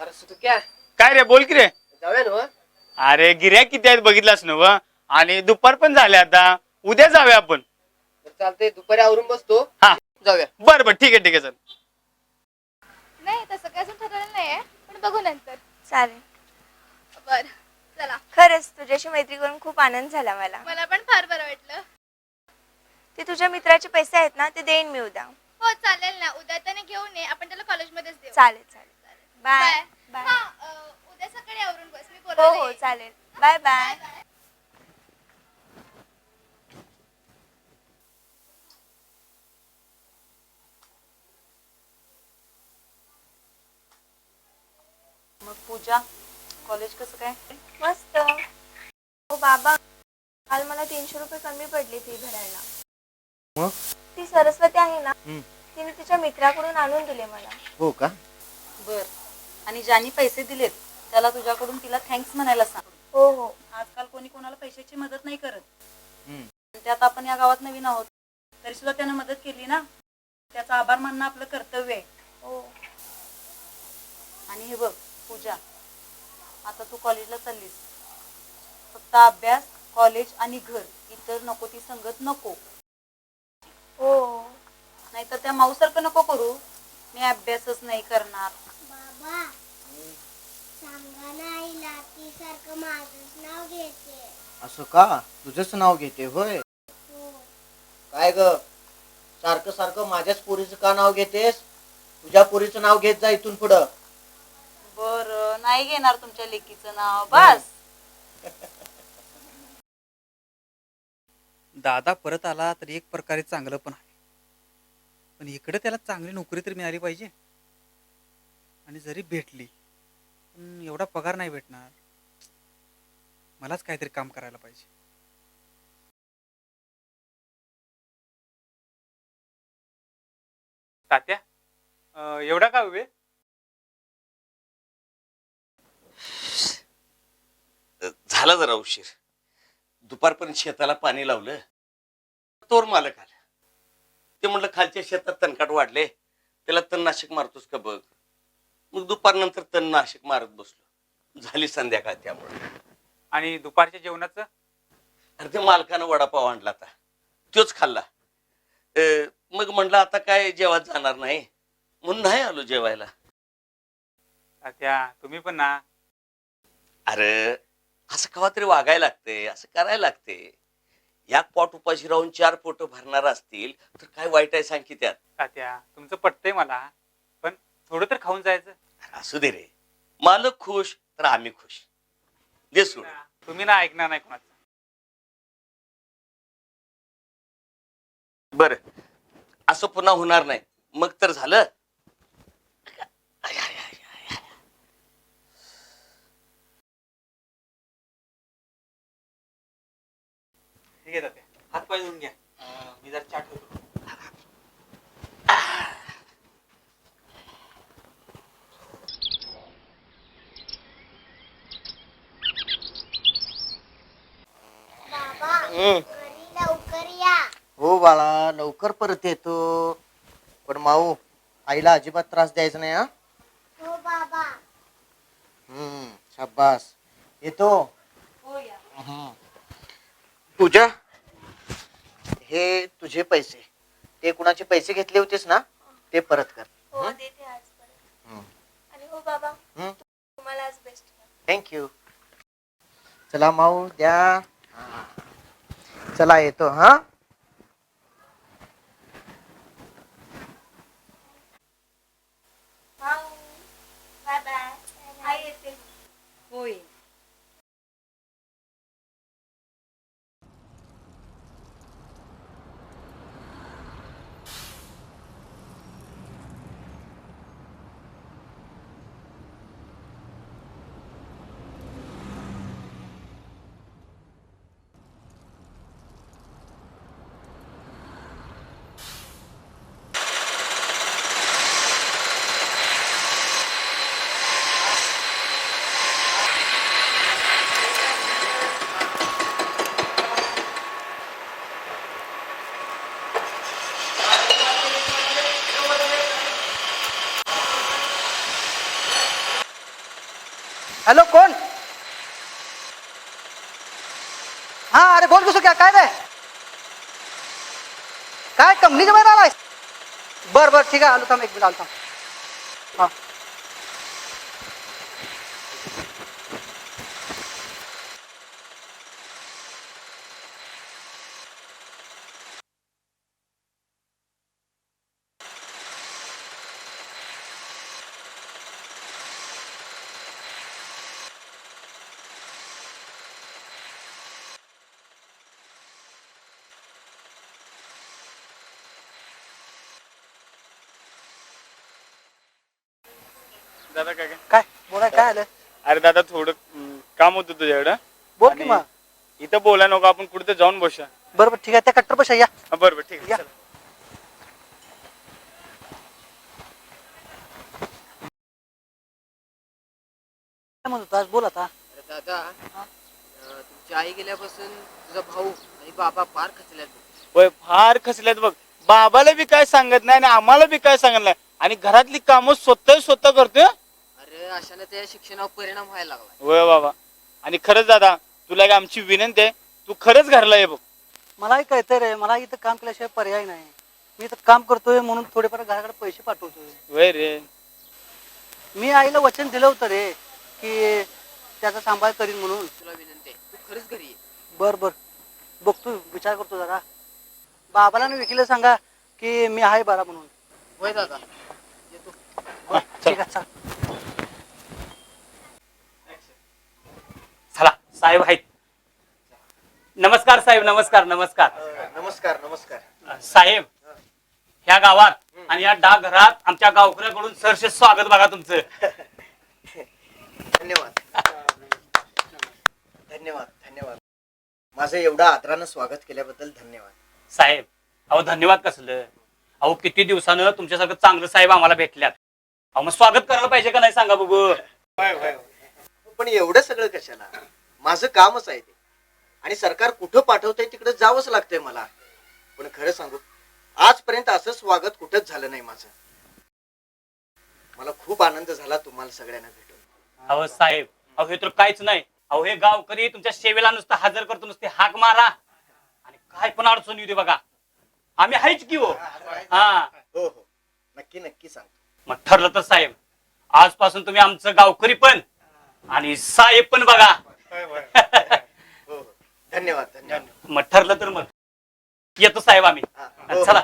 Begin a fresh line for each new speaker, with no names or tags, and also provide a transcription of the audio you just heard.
अरे सुटक्या
काय रे बोल की रे.
जाऊया ना हो?
अरे गिऱ्या किती आहेत बघितलास ना व. आणि दुपार पण झाले आता. उद्या जाऊया आपण.
तर चालतंय. दुपारी आवरून बसतो.
हा.
जाऊया.
बर बर ठीक आहे ठीक आहे चल.
नाही तसं काय अजून ठरवलं नाहीये पण बघू नंतर.
चालेल.
बर चला.
खरंच तुझ्याशी मैत्री करून खूप आनंद झाला मला.
मला पण फार बरं वाटलं.
ते तुझ्या मित्राचे पैसे आहेत ना ते देईन मी उद्या.
हो चालेल ना. उद्या त्याने घेऊन ये. आपण त्याला कॉलेजमध्येच देऊ.
चालेल चालेल. बाय
बाय
बाय
हा अं, उद्या सकाळी आवरून बस. मी
हो. हो चालेल. बाय बाय
मग पूजा कॉलेज कसं काय?
मस्त. हो बाबा काल मला तीनशे रुपये कमी पडली फी भरायला.
मग?
ती सरस्वती आहे ना
हम्म.
तिने तिच्या मित्राकडून आणून दिले मला.
हो का?
बर. आणि ज्यांनी पैसे दिलेत त्याला तुझ्याकडून तिला थँक्स म्हणायला सांग.
हो हो.
आजकाल कोणी कोणाला पैशाची मदत नाही करत.
हम्म.
आणि त्यात आपण या गावात नवीन आहोत. तरी सुद्धा त्यानं मदत केली ना? त्याचा आभार मानणं आपलं कर्तव्य आहे.
हो.
आणि हे बघ पूजा. आता तू कॉलेजला चाललीस. फक्त अभ्यास कॉलेज आणि घर इतर नको ती संगत नको.
हो.
नाहीतर त्या माऊसारखं नको करू. मी अभ्यासच नाही करणार.
बाबा. सांगा ना आईला ती सारखं माझंच नाव घेते.
असं का? तुझंच नाव घेते होय?
हो.
काय ग? सारखं सारखं माझ्याच पोरीचं का नाव घेतेस? तुझ्या पोरीचं नाव घेत जा इथून पुढं.
बर नाही घेणार तुमच्या लेकीचं नाव बस.
दादा परत आला तर एक प्रकारे चांगलं पण आहे. पण इकडे त्याला चांगली नोकरी तर मिळाली पाहिजे. आणि जरी भेटली एवढा पगार नाही भेटणार. मलाच काहीतरी काम करायला पाहिजे.
तात्या अं, एवढा का उभे
झाला जरा उशीर. दुपारपर्यंत शेताला पाणी लावलं. तोर मालक आला. ते म्हणलं खालच्या शेतात तणकाट वाढले. त्याला तणनाशक मारतोस का बघ? मग दुपारनंतर तणनाशक मारत बसलो. झाली संध्याकाळ त्यामुळे.
आणि दुपारच्या जेवणाचं?
अरे ते मालकानं वडापाव आणला आता तोच खाल्ला. अं, मग म्हणलं आता काय जेवत जाणार नाही? म्हणून नाही आलो जेवायला.
तात्या तुम्ही पण ना.
अरे असं कवा तरी वागायला लागते असं करायला लागते या पोट उपाशी राहून चार पोट भरणार असतील तर काय वाईट आहे सांग की त्यात.
तात्या तुमचं पटतंय मला पण थोडं तर खाऊन जायचं.
असू दे रे. मालक खुश तर आम्ही खुश. दे सोड.
तुम्ही ना ऐकणार नाही कोणाचं.
बर. असं पुन्हा होणार नाही. मग तर झालं.
ठीक आहे तात्या. हात पाय धुवून घ्या. अं, मी जर चाट होतो
बाबा
हम्म.
घरी लवकर या.
हो बाळा लवकर परत येतो. पण माऊ आईला अजिबात त्रास द्यायचा नाही हा.
हो बाबा.
हम्म शाबास. येतो.
हो या.
हम्म. पूजा हे तुझे पैसे. ते कुणाचे पैसे घेतले होतेस ना ते परत कर.
हो देते आज परत.
हम्म.
आणि हो बाबा
हम्म.
तुम्हाला आज बेस्ट
थँक्यू चला माऊ द्या. हा. चला येतो हा?
हॅलो कोण? हा अरे बोल कसं काय काय नाही काय कंपनीच्या बाहेर आलाय बर बर ठीक आहे आलो थांब एक मिनिट आलो थांब. हा.
दादा काय काय?
काय? बोला काय आलं?
अरे दादा थोडं काम होतं तुझ्याकडं.
बोल की
आणि
मग.
इथं बोला नको आपण कुठे जाऊन बसूया.
बरं बरं ठीक आहे त्या कट्टर पशा या.
हा, बरं बरं ठीक आहे
या.
चला.
काय म्हणत होतास बोल आता.
अरे दादा अं, तुमची आई गेल्यापासून तुझा भाऊ आणि बाबा फार खचल्यात बघ.
होय फार खचल्यात बघ. बाबाला बी काय सांगत नाही आणि आम्हाला बी काय सांगत नाही. आणि घरातली कामं स्वतः स्वतः करतोय
अशाने त्या शिक्षणावर परिणाम व्हायला लागला
होय बाबा. आणि खरंच दादा तुला एक आमची विनंती आहे. तू खरंच घरला ये बघ.
मलाही कळतंय रे मला इथं काम केल्याशिवाय पर्याय नाही. मी इथं काम करतोय म्हणून थोडेफार घराकडे पैसे पाठवतोय.
होय रे.
मी आईला वचन दिलं होतं रे की त्याचा सांभाळ करीन म्हणून.
तुला विनंती आहे. तू खरंच घरी ये.
बर बर. बघतो विचार करतो जरा. बाबाला आणि विकीला सांगा की मी आहे बारा म्हणून.
होय दादा. येतो.
ठीक आहे चल
चला साहेब आहेत. नमस्कार साहेब नमस्कार नमस्कार.
नमस्कार नमस्कार.
साहेब ह्या गावात आणि या डाकघरात आमच्या गावकऱ्याकडून सरसे स्वागत बघा तुमचं.
धन्यवाद. धन्यवाद धन्यवाद. माझं एवढं आदरानं स्वागत केल्याबद्दल धन्यवाद.
साहेब अहो धन्यवाद कसलं? अहो किती दिवसानं तुमच्यासारखं चांगलं साहेब आम्हाला भेटल्यात. अहो मग स्वागत करायला पाहिजे का नाही सांगा बघू.
पण एवढं सगळं कशाला? माझं कामच आहे ते. आणि सरकार कुठं पाठवतंय तिकडे जावंच लागतंय मला. पण खरं सांगू आजपर्यंत असं स्वागत कुठंच झालं नाही माझं. मला खूप आनंद झाला तुम्हाला सगळ्यांना भेटून.
अहो साहेब अहो हे तर काहीच नाही. अहो हे गावकरी तुमच्या सेवेला नुसतं हजर करतो नुसते हाक मारा. आणि काय पण अडचण येऊ दे बघा. आम्ही आहेच की हो? हा.
हो हो. नक्की नक्की सांगतो.
मग ठरलं तर साहेब आजपासून तुम्ही आमचं गावकरी पण आणि साहेब पण बघा.
धन्यवाद धन्यवाद.
मग ठरलं तर मग. येतो साहेब आम्ही.
हा, हो, हो.
चला.